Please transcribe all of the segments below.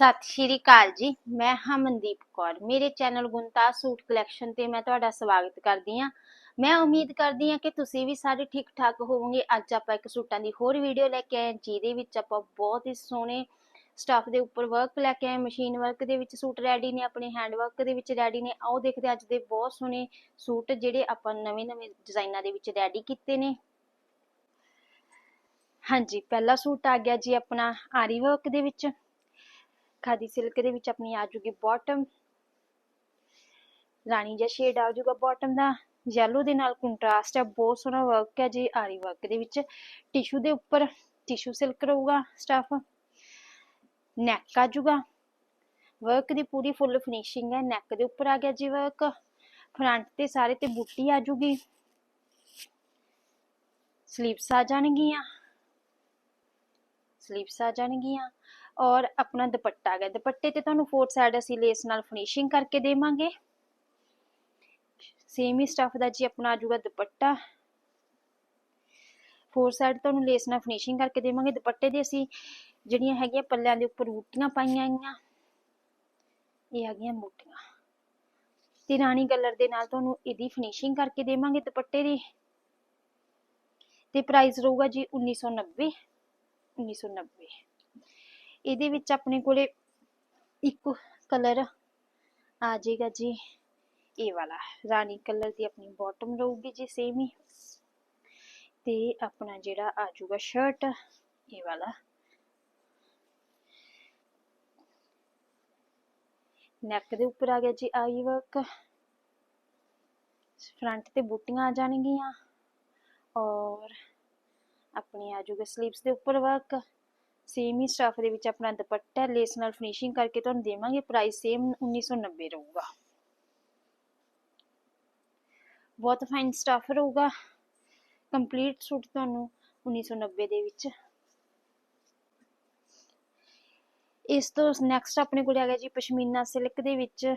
ਸਤਿ ਸ਼੍ਰੀ ਅਕਾਲ ਜੀ, ਮੈਂ ਹਾਂ ਮਨਦੀਪ ਕੌਰ। ਮੇਰੇ ਚੈਨਲ ਗੁੰਤਾ ਸੂਟ ਕਲੈਕਸ਼ਨ ਤੇ ਮੈਂ ਤੁਹਾਡਾ ਸਵਾਗਤ ਕਰਦੀ ਹਾਂ। ਮੈਂ ਉਮੀਦ ਕਰਦੀ ਹਾਂ ਕਿ ਤੁਸੀਂ ਵੀ ਸਾਰੇ ਠੀਕ ਠਾਕ ਹੋਵੋਗੇ। ਅੱਜ ਆਪਾਂ ਇੱਕ ਸੂਟਾਂ ਦੀ ਹੋਰ ਵੀਡੀਓ ਲੈ ਕੇ ਆਏ ਜਿਹਦੇ ਵਿੱਚ ਆਪਾਂ ਬਹੁਤ ਹੀ ਸੋਹਣੇ ਸਟਾਫ ਦੇ ਉੱਪਰ ਵਰਕ ਲੈ ਕੇ ਆਏ ਮਸ਼ੀਨ ਵਰਕ ਦੇ ਵਿੱਚ ਸੂਟ ਰੈਡੀ ਨੇ, ਆਪਣੇ ਹੈਂਡ ਵਰਕ ਦੇ ਵਿੱਚ ਰੈਡੀ ਨੇ। ਆਓ ਦੇਖਦੇ ਅੱਜ ਦੇ ਬਹੁਤ ਸੋਹਣੇ ਸੂਟ ਜਿਹੜੇ ਆਪਾਂ ਨਵੇਂ ਨਵੇਂ ਡਿਜ਼ਾਈਨਾਂ ਦੇ ਵਿੱਚ ਰੈਡੀ ਕੀਤੇ ਨੇ। ਹਾਂਜੀ, ਪਹਿਲਾ ਸੂਟ ਆ ਗਿਆ ਜੀ ਆਪਣਾ ਆਰੀ ਵਰਕ ਦੇ ਵਿੱਚ। ਖਾਦੀ ਸਿਲਕ ਦੇ ਵਿੱਚ ਆਪਣੀ ਆ ਜੂਗੀ ਬਾਟਮ ਰਾਣੀ ਜਿਹਾ ਸ਼ੇਡ ਆ ਜੂਗਾ ਬਾਟਮ ਦਾ ਯੈਲੋ ਦੇ ਨਾਲ ਕੰਟਰਾਸਟ ਹੈ ਬਹੁਤ ਸੋਹਣਾ ਵਰਕ ਹੈ ਜੀ ਆਰੀ ਵਰਕ ਦੇ ਵਿੱਚ ਟਿਸ਼ੂ ਦੇ ਉੱਪਰ ਟਿਸ਼ੂ ਸਿਲਕ ਰਹੂਗਾ ਸਟਫ ਨੈਕ ਆ ਜੂਗਾ ਵਰਕ ਦੀ ਪੂਰੀ ਫੁੱਲ ਫਿਨਿਸ਼ਿੰਗ ਹੈ ਨੈਕ ਦੇ ਉੱਪਰ ਆ ਗਿਆ ਜੀ ਵਰਕ ਫਰੰਟ ਤੇ ਸਾਰੇ ਤੇ ਬੂਟੀ ਆ ਜੂਗੀ ਸਲੀਵਸ ਆ ਜਾਣਗੀਆਂ ਸਲੀਵਸ ਆ ਜਾਣਗੀਆਂ ਔਰ ਆਪਣਾ ਦੁਪੱਟਾ ਆ ਦੁਪੱਟੇ ਤੇ ਤੁਹਾਨੂੰ ਫੋਰ ਸਾਈਡ ਅਸੀਂ ਲੇਸ ਨਾਲ ਫਿਨਿਸ਼ਿੰਗ ਕਰਕੇ ਦੇਵਾਂਗੇ। ਸੇਮ ਹੀ ਸਟਫ ਦਾ ਜੀ ਆਪਣਾ ਆ ਦੁਪੱਟਾ। ਫੋਰ ਸਾਈਡ ਤੁਹਾਨੂੰ ਲੇਸ ਨਾਲ ਫਿਨਿਸ਼ਿੰਗ ਕਰਕੇ ਦੇਵਾਂਗੇ। ਦੁਪੱਟੇ ਦੇ ਅਸੀਂ ਜਿਹੜੀਆਂ ਹੈਗੀਆਂ ਪੱਲਿਆਂ ਦੇ ਉੱਪਰ ਬੂਟੀਆਂ ਪਾਈਆਂ ਆਈਆਂ ਇਹ ਹੈਗੀਆਂ ਬੂਟੀਆਂ ਤੇ ਰਾਣੀ ਕਲਰ ਦੇ ਨਾਲ ਤੁਹਾਨੂੰ ਇਹਦੀ ਫਿਨਿਸ਼ਿੰਗ ਕਰਕੇ ਦੇਵਾਂਗੇ ਦੁਪੱਟੇ ਦੀ। ਤੇ ਪ੍ਰਾਈਸ ਰਹੂਗਾ ਜੀ 1990 1990 ਇਹਦੇ ਵਿੱਚ ਆਪਣੇ ਕੋਲੇ ਇੱਕ ਕਲਰ ਆ ਜਾਏਗਾ ਜੀ। ਇਹ ਵਾਲਾ, ਰਾਣੀ ਕਲਰ ਦੀ ਆਪਣੀ ਬਾਟਮ ਰਹੂਗੀ ਜੀ ਸੇਮ ਹੀ। ਤੇ ਆਪਣਾ ਜਿਹੜਾ ਆ ਜਾਊਗਾ ਸ਼ਰਟ ਇਹ ਵਾਲਾ। ਨੈਕ ਦੇ ਉੱਪਰ ਆ ਗਿਆ ਜੀ ਆਈ ਵਰਕ ਫਰੰਟ ਤੇ ਬੂਟੀਆਂ ਆ ਜਾਣਗੀਆਂ। ਔਰ ਆਪਣੀ ਆ ਜਾਊਗਾ ਸਲੀਵਸ ਦੇ ਉੱਪਰ ਵਰਕ ਸੇਮ ਹੀ ਸਟਫ ਦੇ ਵਿੱਚ ਆਪਣਾ ਦੁਪੱਟਾ ਲੇਸ ਨਾਲ ਫਿਨਿਸ਼ਿੰਗ ਕਰਕੇ ਤੁਹਾਨੂੰ ਦੇਵਾਂਗੇ ਪ੍ਰਾਈਸ ਸੇਮ 1990 ਰਹੂਗਾ। ਬਹੁਤ ਫਾਈਨ ਸਟਫ ਰਹੂਗਾ। ਕੰਪਲੀਟ ਸੂਟ ਤੁਹਾਨੂੰ 1990 ਦੇ ਵਿੱਚ। ਇਸ ਤੋਂ ਨੈਕਸਟ ਆਪਣੇ ਕੋਲ ਆ ਗਿਆ ਜੀ ਪਸ਼ਮੀਨਾ ਸਿਲਕ ਦੇ ਵਿੱਚ।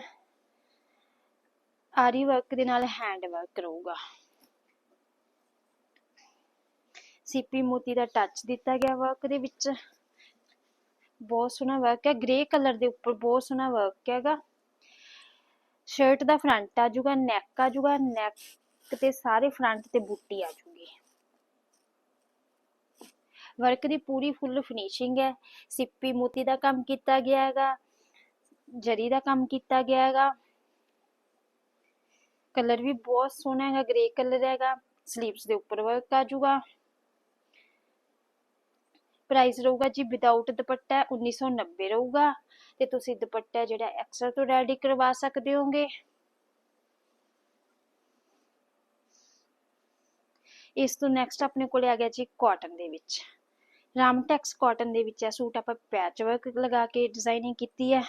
ਆਰੀ ਵਰਕ ਦੇ ਨਾਲ ਹੈਂਡ ਵਰਕ ਰਹੂਗਾ। ਸੀਪੀ ਮੋਤੀ ਦਾ ਟੱਚ ਦਿੱਤਾ ਗਿਆ ਵਰਕ ਦੇ ਵਿੱਚ। ਬਹੁਤ ਸੋਹਣਾ ਵਰਕ ਹੈ ਗ੍ਰੇ ਕਲਰ ਦੇ ਉੱਪਰ ਬਹੁਤ ਸੋਹਣਾ ਵਰਕ ਹੈਗਾ। ਸ਼ਰਟ ਦਾ ਫਰੰਟ ਆ ਜਾਊਗਾ ਨੈਕ ਆ ਜਾਊਗਾ ਨੈਕ ਤੇ ਸਾਰੇ ਫਰੰਟ ਤੇ ਬੂਟੀ ਆ ਜਾਊਗੀ। ਵਰਕ ਦੀ ਪੂਰੀ ਫੁੱਲ ਫਿਨਿਸ਼ਿੰਗ ਹੈ। ਸਿੱਪੀ ਮੋਤੀ ਦਾ ਕੰਮ ਕੀਤਾ ਗਿਆ ਹੈਗਾ, ਜਰੀ ਦਾ ਕੰਮ ਕੀਤਾ ਗਿਆ ਹੈਗਾ। ਕਲਰ ਵੀ ਬਹੁਤ ਸੋਹਣਾ ਹੈਗਾ ਗ੍ਰੇ ਕਲਰ ਹੈਗਾ। ਸਲੀਵਸ ਦੇ ਉੱਪਰ ਵਰਕ ਆ ਜਾਊਗਾ। ਪ੍ਰਾਈਸ ਰਹੂਗਾ ਜੀ ਵਿਦਆਊਟ ਦੁਪੱਟਾ 1990 ਰਹੂਗਾ ਤੇ ਤੁਸੀਂ ਦੁਪੱਟਾ ਜਿਹੜਾ ਐਕਸਟਰਾ ਤੋਂ ਰੈਡੀ ਕਰਵਾ ਸਕਦੇ ਹੋਗੇ। ਇਸ ਤੋਂ ਨੈਕਸਟ ਆਪਣੇ ਕੋਲੇ ਆ ਗਿਆ ਜੀ ਕਾਟਨ ਦੇ ਵਿੱਚ। ਰਾਮਟੈਕਸ ਕਾਟਨ ਦੇ ਵਿੱਚ ਹੈ ਸੂਟ ਆਪਾਂ ਪੈਚ ਵਰਕ ਲਗਾ ਕੇ ਡਿਜ਼ਾਈਨਿੰਗ ਕੀਤੀ ਹੈ।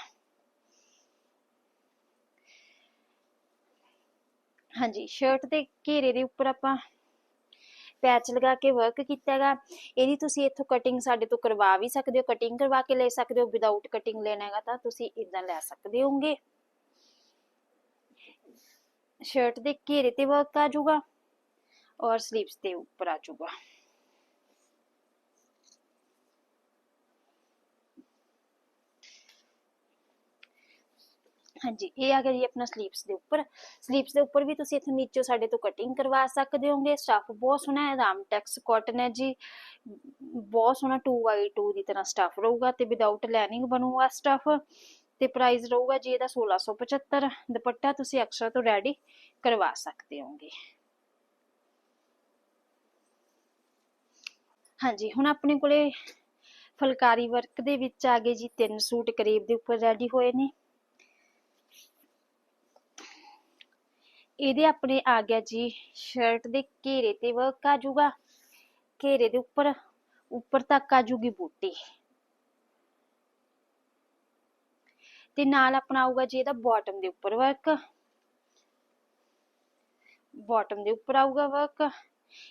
ਹਾਂਜੀ ਸ਼ਰਟ ਦੇ ਘੇਰੇ ਦੇ ਉੱਪਰ ਆਪਾਂ ਪੈਚ ਲਗਾ ਕੇ ਵਰਕ ਕੀਤਾ ਹੈਗਾ। ਇਹਦੀ ਤੁਸੀਂ ਇੱਥੋਂ ਕਟਿੰਗ ਸਾਡੇ ਤੋਂ ਕਰਵਾ ਵੀ ਸਕਦੇ ਹੋ ਕਟਿੰਗ ਕਰਵਾ ਕੇ ਲੈ ਸਕਦੇ ਹੋ ਵਿਦਆਊਟ ਕਟਿੰਗ ਲੈਣਾ ਹੈਗਾ ਤਾਂ ਤੁਸੀਂ ਇਦਾਂ ਲੈ ਸਕਦੇ ਹੋਗੇ ਸ਼ਰਟ ਦੇ ਘੇਰੇ ਤੇ ਵਰਕ ਆ ਜਾਊਗਾ ਔਰ ਸਲੀਵਸ ਦੇ ਉੱਪਰ ਆ ਜਾਊਗਾ। ਹਾਂਜੀ, ਇਹ ਆ ਗਿਆ ਜੀ ਆਪਣਾ ਸਲੀਵਸ ਦੇ ਉੱਪਰ। ਸਲੀਵਸ ਦੇ ਉੱਪਰ ਵੀ ਤੁਸੀਂ ਇੱਥੇ ਨੀਚੇ ਸਾਡੇ ਤੋਂ ਕਟਿੰਗ ਕਰਵਾ ਸਕਦੇ ਹੋਗੇ। ਸਟਫ ਬਹੁਤ ਸੋਹਣਾ ਹੈ ਰਾਮਟੈਕਸ ਕਾਟਨ ਹੈ ਜੀ। ਬਹੁਤ ਸੋਹਣਾ 2x2 ਦੀ ਤਰ੍ਹਾਂ ਸਟਫ ਰਹੂਗਾ ਤੇ ਵਿਦਆਊਟ ਲਾਈਨਿੰਗ ਬਣੂਗਾ ਸਟਫ ਤੇ ਪ੍ਰਾਈਸ ਰਹੂਗਾ ਜੀ ਇਹਦਾ 1675 ਦੁਪੱਟਾ ਤੁਸੀਂ ਐਕਸਟਰਾ ਤੋਂ ਰੈਡੀ ਕਰਵਾ ਸਕਦੇ ਹੋਗੇ। ਹਾਂਜੀ, ਹੁਣ ਆਪਣੇ ਕੋਲੇ ਫੁਲਕਾਰੀ ਵਰਕ ਦੇ ਵਿੱਚ ਆ ਗਏ ਜੀ ਤਿੰਨ ਸੂਟ ਕਰੀਬ ਦੇ ਉੱਪਰ ਰੈਡੀ ਹੋਏ ਨੇ। ਇਹਦੇ ਆਪਣੇ ਆ ਗਿਆ ਜੀ ਸ਼ਰਟ ਦੇ ਘੇਰੇ ਤੇ ਵਰਕ ਆ ਜਾਊਗਾ ਘੇਰੇ ਦੇ ਉੱਪਰ ਉੱਪਰ ਤੱਕ ਆ ਜੂਗੀ ਬੂਟੀ। ਤੇ ਨਾਲ ਆਪਣਾ ਆਊਗਾ ਜੀ ਇਹਦਾ ਬਾਟਮ ਦੇ ਉੱਪਰ ਵਰਕ ਬਾਟਮ ਦੇ ਉੱਪਰ ਆਊਗਾ ਵਰਕ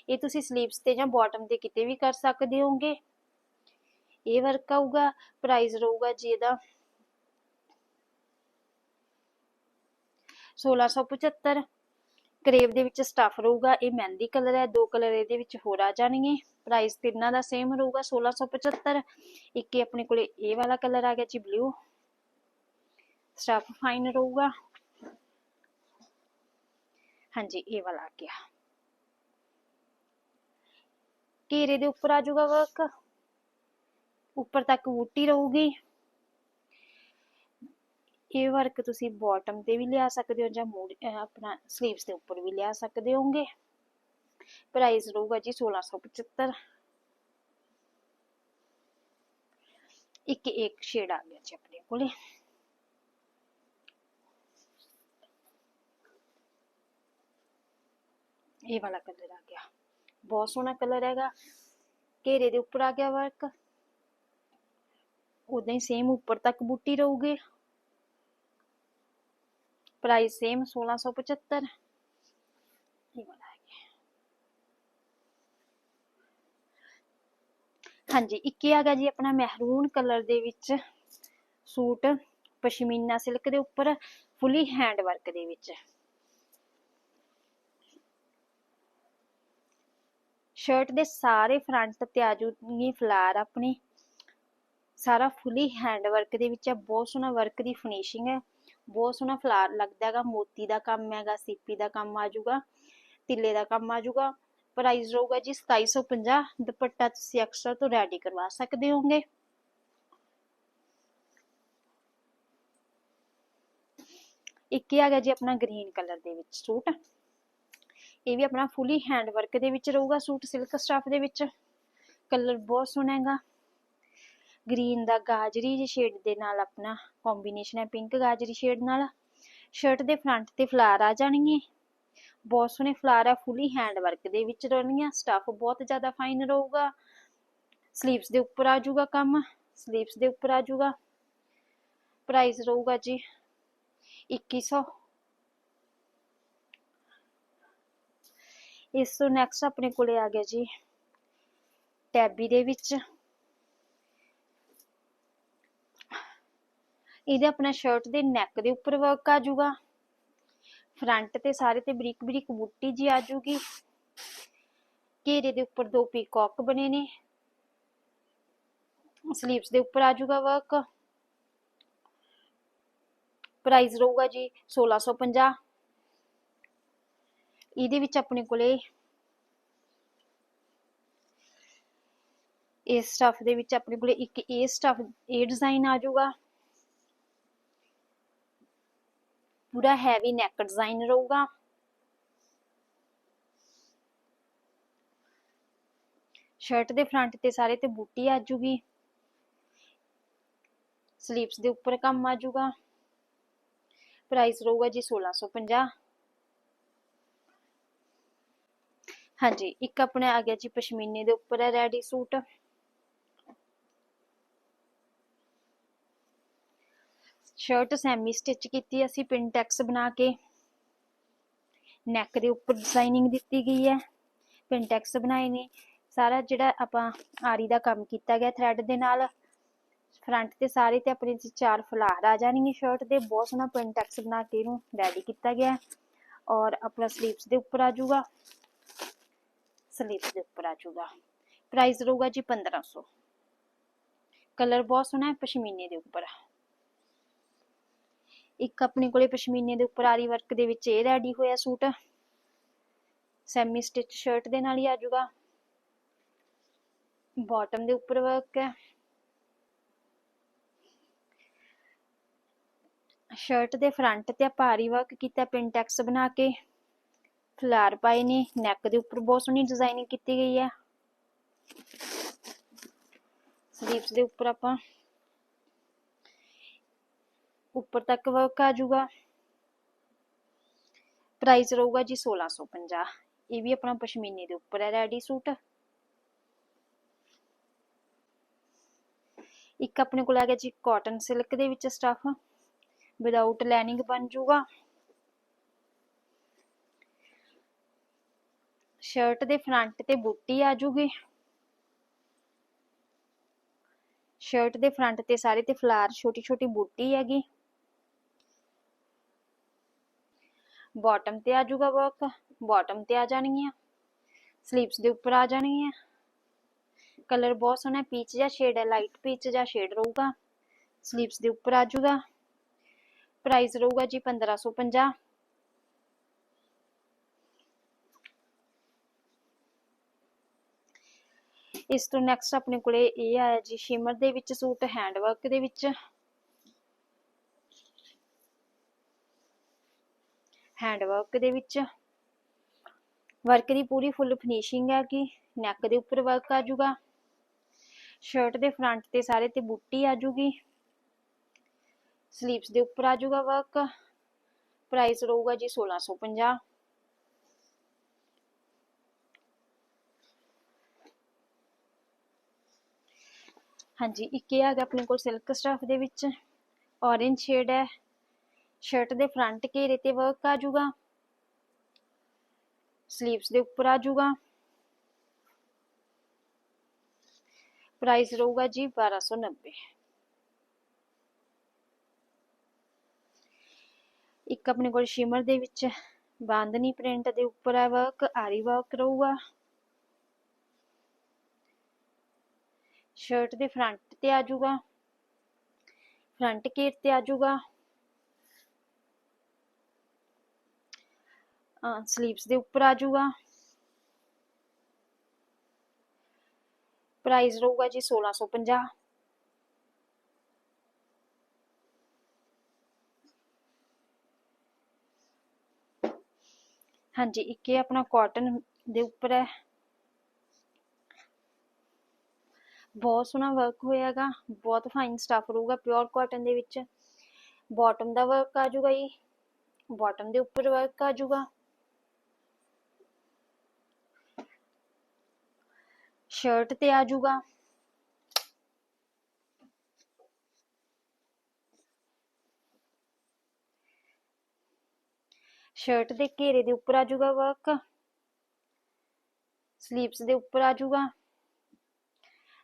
ਇਹ ਤੁਸੀਂ ਸਲੀਵਸ ਤੇ ਜਾਂ ਬਾਟਮ ਤੇ ਕਿਤੇ ਵੀ ਕਰ ਸਕਦੇ ਹੋਗੇ ਇਹ ਵਰਕ ਆਊਗਾ ਪ੍ਰਾਈਸ ਰਹੂਗਾ ਜੀ ਇਹਦਾ 1675 ਕਰੇਵ ਦੇ ਵਿੱਚ ਸਟਫ ਰਹੂਗਾ, ਇਹ ਮਹਿੰਦੀ ਕਲਰ ਹੈ, ਦੋ ਕਲਰ ਇਹਦੇ ਵਿੱਚ ਹੋਰ ਆ ਜਾਣਗੇ। ਪ੍ਰਾਈਸ ਤਿੰਨਾਂ ਦਾ ਸੇਮ ਰਹੂਗਾ 1675 ਇੱਕ ਆਪਣੇ ਕੋਲੇ ਇਹ ਵਾਲਾ ਕਲਰ ਆ ਗਿਆ ਜੀ ਬਲੂ ਸਟਫ ਫਾਈਨ ਰਹੂਗਾ। ਹਾਂਜੀ, ਇਹ ਵਾਲਾ ਆ ਗਿਆ। ਘੇਰੇ ਦੇ ਉੱਪਰ ਆ ਜਾਊਗਾ ਵਰਕ ਉੱਪਰ ਤੱਕ ਬੂਟੀ ਰਹੂਗੀ। ਇਹ ਵਰਕ ਤੁਸੀਂ ਬਾਟਮ ਤੇ ਵੀ ਲਿਆ ਸਕਦੇ ਹੋ ਜਾਂ ਮੂਡ ਆਪਣਾ ਸਲੀਵਸ ਦੇ ਉੱਪਰ ਵੀ ਲਿਆ ਸਕਦੇ ਹੋਗੇ ਪ੍ਰਾਈਸ ਰਹੂਗਾ ਜੀ 1675 ਇੱਕ ਇੱਕ ਸ਼ੇਡ ਆ ਗਿਆ ਜੀ ਆਪਣੇ ਕੋਲੇ। ਇਹ ਵਾਲਾ ਕਲਰ ਆ ਗਿਆ। ਬਹੁਤ ਸੋਹਣਾ ਕਲਰ ਹੈਗਾ। ਘੇਰੇ ਦੇ ਉੱਪਰ ਆ ਗਿਆ ਵਰਕ ਉਦਾਂ ਹੀ ਸੇਮ ਉੱਪਰ ਤੱਕ ਬੂਟੀ ਰਹੂਗੀ। ਪ੍ਰਾਈਸ ਸੇਮ 1675 ਹਾਂਜੀ ਇੱਕ ਇਹ ਜੀ ਆਪਣਾ ਮਹਿਰੂਨ ਕਲਰ ਦੇ ਵਿੱਚ ਸੂਟ ਪਸ਼ਮੀਨਾ ਸਿਲਕ ਦੇ ਉੱਪਰ ਫੁੱਲੀ ਹੈਂਡ ਵਰਕ ਦੇ ਵਿੱਚ ਸ਼ਰਟ ਦੇ ਸਾਰੇ ਫਰੰਟ ਤੇ ਆ ਫਲਾਰ ਆਪਣੀ ਸਾਰਾ ਫੁੱਲੀ ਹੈਂਡ ਵਰਕ ਦੇ ਵਿੱਚ ਹੈ ਬਹੁਤ ਸੋਹਣਾ ਵਰਕ ਦੀ ਫਿਨਿਸ਼ਿੰਗ ਹੈ ਬਹੁਤ ਸੋਹਣਾ ਫਲਾਰ ਲੱਗਦਾ ਹੈਗਾ, ਮੋਤੀ ਦਾ ਕੰਮ ਹੈਗਾ, ਸੀਪੀ ਦਾ ਕੰਮ ਆ ਜਾਊਗਾ, ਤਿੱਲੇ ਦਾ ਕੰਮ ਆ ਜਾਊਗਾ ਪ੍ਰਾਈਸ ਰਹੂਗਾ ਜੀ 2750 ਦੁਪੱਟਾ ਤੁਸੀਂ ਐਕਸਟਰਾ ਤੋਂ ਰੈਡੀ ਕਰਵਾ ਸਕਦੇ ਹੋਗੇ ਇੱਕ ਇਹ ਆ ਗਿਆ ਜੀ ਆਪਣਾ ਗ੍ਰੀਨ ਕਲਰ ਦੇ ਵਿੱਚ ਸੂਟ। ਇਹ ਵੀ ਆਪਣਾ ਫੁੱਲੀ ਹੈਂਡ ਵਰਕ ਦੇ ਵਿੱਚ ਰਹੂਗਾ ਸੂਟ ਸਿਲਕ ਸਟਾਫ ਦੇ ਵਿੱਚ। ਕਲਰ ਬਹੁਤ ਸੋਹਣਾ ਹੈਗਾ। ਗ੍ਰੀਨ ਦਾ ਗਾਜਰੀ ਜਿਹੀ ਸ਼ੇਡ ਦੇ ਨਾਲ ਆਪਣਾ ਕੰਬੀਨੇਸ਼ਨ ਹੈ ਪਿੰਕ ਗਾਜਰੀ ਸ਼ੇਡ ਨਾਲ। ਸ਼ਰਟ ਦੇ ਫਰੰਟ ਤੇ ਫਲਾਰ ਆ ਜਾਣਗੇ। ਬਹੁਤ ਸੋਹਣੇ ਫਲਾਰ ਹੈ ਫੁੱਲੀ ਹੈਂਡ ਵਰਕ ਦੇ ਵਿੱਚ ਰਹਿਣਗੀਆਂ। ਸਟਫ ਬਹੁਤ ਜ਼ਿਆਦਾ ਫਾਈਨ ਰਹੂਗਾ। ਸਲੀਵਸ ਦੇ ਉੱਪਰ ਆ ਜਾਊਗਾ ਕੰਮ। ਸਲੀਵਸ ਦੇ ਉੱਪਰ ਆ ਜਾਊਗਾ। ਪ੍ਰਾਈਸ ਰਹੂਗਾ ਜੀ 2100 ਇਸ ਤੋਂ ਨੈਕਸਟ ਆਪਣੇ ਕੋਲੇ ਆ ਗਿਆ ਜੀ ਟੈਬੀ ਦੇ ਵਿੱਚ। ਇਹਦੇ ਆਪਣਾ ਸ਼ਰਟ ਦੇ ਨੈਕ ਦੇ ਉੱਪਰ ਵਰਕ ਆ ਜਾਊਗਾ। ਫਰੰਟ ਤੇ ਸਾਰੇ ਤੇ ਬਰੀਕ ਬਰੀਕ ਬੂਟੀ ਜੀ ਆ ਜਾਊਗੀ। ਘੇਰੇ ਦੇ ਉੱਪਰ ਦੋ ਪੀਕੌਕ ਬਣੇ ਨੇ। ਸਲੀਵਸ ਦੇ ਉੱਪਰ ਆ ਜਾਊਗਾ ਵਰਕ ਪ੍ਰਾਈਸ ਰਹੂਗਾ ਜੀ 1650 ਇਹਦੇ ਵਿੱਚ ਆਪਣੇ ਕੋਲੇ ਇਸ ਸਟਫ ਦੇ ਵਿੱਚ ਆਪਣੇ ਕੋਲੇ ਇੱਕ ਇਹ ਸਟਫ ਇਹ ਡਿਜ਼ਾਈਨ ਆ ਜਾਊਗਾ। ਪੂਰਾ ਹੈਵੀ ਨੈਕ ਡਿਜ਼ਾਈਨ ਰਹੂਗਾ। ਸ਼ਰਟ ਦੇ ਫਰੰਟ ਤੇ ਸਾਰੇ ਤੇ ਬੂਟੀ ਆ ਜੂਗੀ ਸਲੀਵਸ ਦੇ ਉੱਪਰ ਕੰਮ ਆ ਜਾਊਗਾ। ਪ੍ਰਾਈਸ ਰਹੂਗਾ ਜੀ 1650 ਹਾਂਜੀ, ਇੱਕ ਆਪਣੇ ਆ ਗਿਆ ਜੀ ਪਸ਼ਮੀਨੇ ਦੇ ਉੱਪਰ ਹੈ ready suit shirt semi stitch ਕੀਤੀ ਅਸੀਂ ਪਿੰਟੈਕਸ ਬਣਾ ਕੇ। ਨੈਕ ਦੇ ਉੱਪਰ ਡਿਜ਼ਾਈਨਿੰਗ ਦਿੱਤੀ ਗਈ ਹੈ। ਪਿੰਟੈਕਸ ਬਣਾਏ ਨੇ। ਸਾਰਾ ਜਿਹੜਾ ਆਪਾਂ ਆਰੀ ਦਾ ਕੰਮ ਕੀਤਾ ਗਿਆ ਥ੍ਰੈਡ ਦੇ ਨਾਲ। ਫਰੰਟ ਤੇ ਸਾਰੇ ਤੇ ਆਪਣੇ ਚਾਰ ਫਲਾਰ ਆ ਜਾਣਗੇ ਸ਼ਰਟ ਦੇ। ਬਹੁਤ ਸੋਹਣਾ ਪਿੰਟੈਕਸ ਬਣਾ ਕੇ ਇਹਨੂੰ ਰੈਡੀ ਕੀਤਾ ਗਿਆ। ਔਰ ਆਪਣਾ ਸਲੀਵਸ ਦੇ ਉੱਪਰ ਆ ਜਾਊਗਾ। ਸਲੀਵਸ ਦੇ ਉੱਪਰ ਆ ਜਾਊਗਾ। ਪ੍ਰਾਈਸ ਰਹੂਗਾ ਜੀ 1500 ਕਲਰ ਬਹੁਤ ਸੋਹਣਾ ਹੈ, ਪਸ਼ਮੀਨੇ ਦੇ ਉੱਪਰ। ਇੱਕ ਆਪਣੇ ਕੋਲੇ ਪਸ਼ਮੀਨੇ ਦੇ ਉੱਪਰ ਆਰੀ ਵਰਕ ਦੇ ਵਿੱਚ ਇਹ ਰੈਡੀ ਹੋਇਆ ਸੂਟ। ਸੈਮੀ ਸਟਿਚ ਸ਼ਰਟ ਦੇ ਨਾਲ ਹੀ ਆ ਜਾਊਗਾ। ਬਾਟਮ ਦੇ ਉੱਪਰ ਵਰਕ ਹੈ। ਸ਼ਰਟ ਦੇ ਫਰੰਟ ਤੇ ਆਪਾਂ ਵਰਕ ਕੀਤਾ ਪਿੰਟੈਕਸ ਬਣਾ ਕੇ। ਫਲਾਰ ਪਾਏ ਨੇ ਨੈਕ ਦੇ ਉੱਪਰ ਬਹੁਤ ਸੋਹਣੀ ਡਿਜ਼ਾਈਨਿੰਗ ਕੀਤੀ ਗਈ ਹੈ। ਸਲੀਵਸ ਦੇ ਉੱਪਰ ਆਪਾਂ ਉੱਪਰ ਤੱਕ ਵਰਕ ਆ ਜਾਊਗਾ। ਪ੍ਰਾਈਸ ਰਹੂਗਾ ਜੀ 1650 ਇਹ ਵੀ ਆਪਣਾ ਪਸ਼ਮੀਨੇ ਦੇ ਉੱਪਰ ਹੈ ਰੈਡੀ ਸੂਟ। ਇੱਕ ਆਪਣੇ ਕੋਲ ਆ ਗਿਆ ਜੀ ਕਾਟਨ ਸਿਲਕ ਦੇ ਵਿੱਚ ਸਟਫ ਵਿਦਆਊਟ ਲੈਨਿੰਗ ਬਣ ਜਾਊਗਾ। ਸ਼ਰਟ ਦੇ ਫਰੰਟ ਤੇ ਬੂਟੀ ਆ ਜੂਗੀ ਸ਼ਰਟ ਦੇ ਫਰੰਟ ਤੇ ਸਾਰੇ ਤੇ ਫਲਾਰ ਛੋਟੀ ਛੋਟੀ ਬੂਟੀ ਹੈਗੀ। ਬਾਟਮ ਤੇ ਆ ਜਾਊਗਾ ਵਰਕ ਬਾਟਮ ਤੇ ਆ ਜਾਣਗੀਆਂ ਸਲੀਵਸ ਦੇ ਉੱਪਰ ਆ ਜਾਣਗੀਆਂ ਕਲਰ ਬਹੁਤ ਸੋਹਣਾ ਪੀਚ ਜਾਂ ਸ਼ੇਡ ਹੈ ਲਾਈਟ ਪੀਚ ਜਾਂ ਸ਼ੇਡ ਰਹੂਗਾ ਸਲੀਵਸ ਦੇ ਉੱਪਰ ਆ ਜਾਊਗਾ ਪ੍ਰਾਈਸ ਰਹੂਗਾ ਜੀ 1550 ਇਸ ਤੋਂ ਨੈਕਸਟ ਆਪਣੇ ਕੋਲੇ ਇਹ ਆਇਆ ਜੀ ਸ਼ਿਮਰ ਦੇ ਵਿੱਚ ਸੂਟ ਹੈਂਡ ਵਰਕ ਦੇ ਵਿੱਚ ਹੈਂਡ ਵਰਕ ਦੇ ਵਿੱਚ। ਵਰਕ ਦੀ ਪੂਰੀ ਫੁੱਲ ਫਿਨਿਸ਼ਿੰਗ ਹੈ ਕਿ ਨੈਕ ਦੇ ਉੱਪਰ ਵਰਕ ਆ ਜਾਊਗਾ। ਸ਼ਰਟ ਦੇ ਫਰੰਟ ਤੇ ਸਾਰੇ ਤੇ ਬੁੱਟੀ ਆ ਜਾਊਗੀ। ਸਲੀਵਸ ਦੇ ਉੱਪਰ ਆ ਜਾਊਗਾ ਵਰਕ ਪ੍ਰਾਈਸ ਰਹੂਗਾ ਜੀ 1650 ਹਾਂਜੀ, ਇੱਕ ਇਹ ਹੈਗਾ ਆਪਣੇ ਕੋਲ ਸਿਲਕ ਸਟਫ ਦੇ ਵਿੱਚ। orange ਸ਼ੇਡ ਹੈ। ਸ਼ਰਟ ਦੇ ਫਰੰਟ ਘੇਰੇ ਤੇ ਵਰਕ ਆ ਜਾਊਗਾ। ਸਲੀਵਸ ਦੇ ਉੱਪਰ ਆ ਜਾਊਗਾ। ਪ੍ਰਾਈਸ ਰਹੂਗਾ ਜੀ 1290 ਇੱਕ ਆਪਣੇ ਕੋਲ ਸ਼ਿਮਰ ਦੇ ਵਿੱਚ ਬਾਂਦਨੀ ਪ੍ਰਿੰਟ ਦੇ ਉੱਪਰ ਹੈ ਵਰਕ ਆਰੀ ਵਰਕ ਰਹੂਗਾ। ਸ਼ਰਟ ਦੇ ਫਰੰਟ ਤੇ ਆ ਜਾਊਗਾ। ਫਰੰਟ ਘੇਰ ਤੇ ਆ ਜਾਊਗਾ। ਸਲੀਵਸ ਦੇ ਉੱਪਰ ਆ ਜਾਊਗਾ ਪ੍ਰਾਈਸ ਰਹੂਗਾ ਜੀ 1650 ਹਾਂਜੀ, ਇੱਕ ਇਹ ਆਪਣਾ ਕਾਟਨ ਦੇ ਉੱਪਰ ਹੈ। ਬਹੁਤ ਸੋਹਣਾ ਵਰਕ ਹੋਇਆਗਾ। ਬਹੁਤ ਫਾਈਨ ਸਟਫ ਰਹੂਗਾ ਪਿਓਰ ਕਾਟਨ ਦੇ ਵਿੱਚ। ਬਾਟਮ ਦਾ ਵਰਕ ਆ ਜਾਊਗਾ ਜੀ। ਬਾਟਮ ਦੇ ਉੱਪਰ ਵਰਕ ਆ ਜਾਊਗਾ। ਸ਼ਰਟ ਤੇ ਆ ਜਾਊਗਾ। ਸ਼ਰਟ ਦੇ ਘੇਰੇ ਦੇ ਉੱਪਰ ਆ ਜਾਊਗਾ ਵਰਕ ਸਲੀਵਸ ਦੇ ਉੱਪਰ ਆ ਜਾਊਗਾ।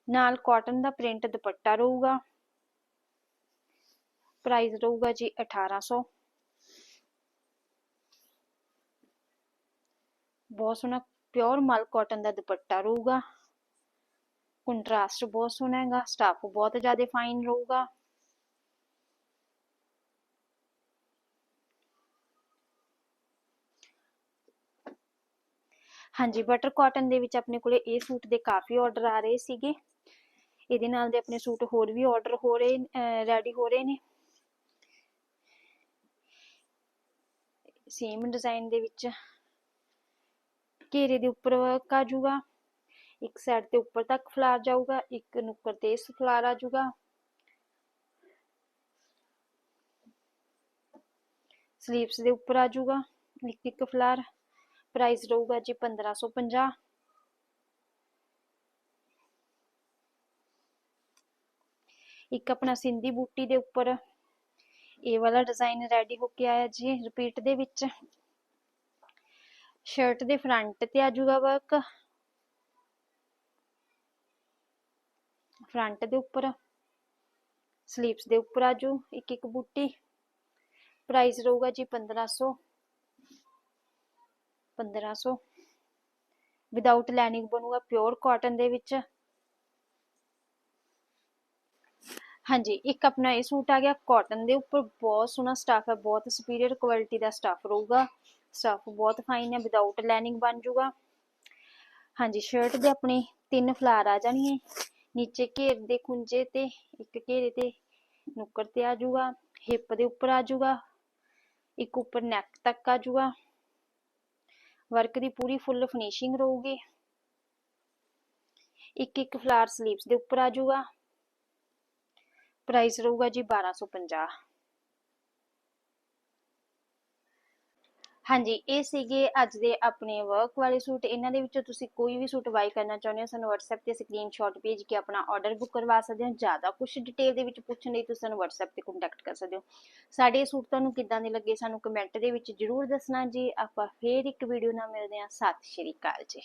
ਨਾਲ ਕਾਟਨ ਦਾ ਪ੍ਰਿੰਟ ਦੁਪੱਟਾ ਰਹੂਗਾ। ਪ੍ਰਾਈਸ ਰਹੂਗਾ ਜੀ 1800 ਬਹੁਤ ਸੋਹਣਾ ਪਿਓਰ ਮਲ ਕਾਟਨ ਦਾ ਦੁਪੱਟਾ ਰਹੂਗਾ। ਕੰਟਰਾਸਟ ਬਹੁਤ ਸੋਹਣਾ ਹੈਗਾ ਸਟਾਫ ਬਹੁਤ ਜ਼ਿਆਦਾ ਫਾਈਨ ਰਹੂਗਾ। ਹਾਂਜੀ ਬਟਰ ਕਾਟਨ ਦੇ ਵਿੱਚ ਆਪਣੇ ਕੋਲੇ ਇਹ ਸੂਟ ਦੇ ਕਾਫੀ ਆਰਡਰ ਆ ਰਹੇ ਸੀਗੇ। ਇਹਦੇ ਨਾਲ ਦੇ ਆਪਣੇ ਸੂਟ ਹੋਰ ਵੀ ਆਰਡਰ ਹੋ ਰਹੇ ਰੈਡੀ ਹੋ ਰਹੇ ਨੇ। ਸੇਮ ਡਿਜ਼ਾਈਨ ਦੇ ਵਿੱਚ ਘੇਰੇ ਦੇ ਉੱਪਰ ਵਰਕ ਆ ਜਾਊਗਾ ਇੱਕ ਸਾਈਡ ਤੇ ਉੱਪਰ ਤੱਕ ਫਲਾਰ ਜਾਊਗਾ, ਇੱਕ ਨੁੱਕਰ ਤੇ ਇਸ ਫਲਾਰ ਆ ਜਾਊਗਾ। ਸਲੀਵਸ ਦੇ ਉੱਪਰ ਆ ਜਾਊਗਾ, ਇੱਕ ਇੱਕ ਫਲਾਰ ਪ੍ਰਾਈਸ ਰਹੂਗਾ ਜੀ 1550 ਇੱਕ ਆਪਣਾ ਸਿੰਧੀ ਬੂਟੀ ਦੇ ਉੱਪਰ। ਇਹ ਵਾਲਾ ਡਿਜ਼ਾਈਨ ਰੈਡੀ ਹੋ ਕੇ ਆਇਆ ਜੀ ਰਿਪੀਟ ਦੇ ਵਿੱਚ। ਸ਼ਰਟ ਦੇ ਫਰੰਟ ਤੇ ਆ ਜਾਊਗਾ ਵਰਕ ਫਰੰਟ ਦੇ ਉੱਪਰ ਸਲੀਵਸ ਦੇ ਉੱਪਰ ਆ ਜਾਊ, ਇੱਕ ਇੱਕ ਬੂਟੀ। ਪ੍ਰਾਈਸ ਰਹੂਗਾ ਜੀ 1500 1500 ਵਿਦਆਊਟ ਲਾਈਨਿੰਗ ਬਣੂਗਾ ਪਿਓਰ ਕਾਟਨ ਦੇ ਵਿੱਚ। ਹਾਂਜੀ, ਇੱਕ ਆਪਣਾ ਇਹ ਸੂਟ ਆ ਗਿਆ ਕਾਟਨ ਦੇ ਉੱਪਰ, ਬਹੁਤ ਸੋਹਣਾ ਸਟਾਫ ਹੈ, ਬਹੁਤ ਸੁਪੀਰੀਅਰ ਕੁਆਲਿਟੀ ਦਾ ਸਟਾਫ ਰਹੂਗਾ। ਸਟਾਫ ਬਹੁਤ ਫਾਈਨ ਹੈ ਵਿਦਆਊਟ ਲਾਈਨਿੰਗ ਬਣ ਜਾਊਗਾ। ਹਾਂਜੀ ਸ਼ਰਟ ਦੇ ਆਪਣੇ ਤਿੰਨ ਫਲਾਰ ਆ ਜਾਣਗੇ। ਨੀਚੇ ਘੇਰ ਦੇ ਖੁੰਝੇ ਤੇ ਇੱਕ ਘੇਰੇ ਤੇ ਨੁੱਕਰ ਤੇ ਆ ਜਾਊਗਾ ਹਿੱਪ ਦੇ ਉੱਪਰ ਆ ਜਾਊਗਾ ਇੱਕ ਉੱਪਰ ਨੈਕ ਤੱਕ ਆ ਜਾਊਗਾ ਵਰਕ ਦੀ ਪੂਰੀ ਫੁੱਲ ਫਿਨਿਸ਼ਿੰਗ ਰਹੂਗੀ। ਇੱਕ ਇੱਕ ਫਲਾਰ ਸਲੀਵਸ ਦੇ ਉੱਪਰ ਆ ਜਾਊਗਾ ਪ੍ਰਾਈਸ ਰਹੂਗਾ ਜੀ 1250 ਹਾਂਜੀ, ਇਹ ਸੀਗੇ ਅੱਜ ਦੇ ਆਪਣੇ ਵਰਕ ਵਾਲੇ ਸੂਟ ਇਹਨਾਂ ਦੇ ਵਿੱਚੋਂ ਤੁਸੀਂ ਕੋਈ ਵੀ ਸੂਟ ਬਾਈ ਕਰਨਾ ਚਾਹੁੰਦੇ ਹੋ, ਸਾਨੂੰ WhatsApp ਤੇ ਸਕਰੀਨਸ਼ਾਟ ਭੇਜ ਕੇ ਆਪਣਾ ਆਰਡਰ ਬੁੱਕ ਕਰਵਾ ਸਕਦੇ ਹੋ। ਜ਼ਿਆਦਾ ਕੁਝ ਡਿਟੇਲ ਦੇ ਵਿੱਚ ਪੁੱਛਣ ਲਈ ਤੁਸੀਂ ਸਾਨੂੰ WhatsApp ਤੇ ਕੰਟੈਕਟ ਕਰ ਸਕਦੇ ਹੋ। ਸਾਡੇ ਸੂਟ ਤੁਹਾਨੂੰ ਕਿੱਦਾਂ ਦੇ ਲੱਗੇ ਸਾਨੂੰ ਕਮੈਂਟ ਦੇ ਵਿੱਚ ਜਰੂਰ ਦੱਸਣਾ ਜੀ। ਆਪਾਂ ਫੇਰ ਇੱਕ ਵੀਡੀਓ ਨਾਲ ਮਿਲਦੇ ਹਾਂ। ਸਤਿ ਸ਼੍ਰੀ ਅਕਾਲ ਜੀ।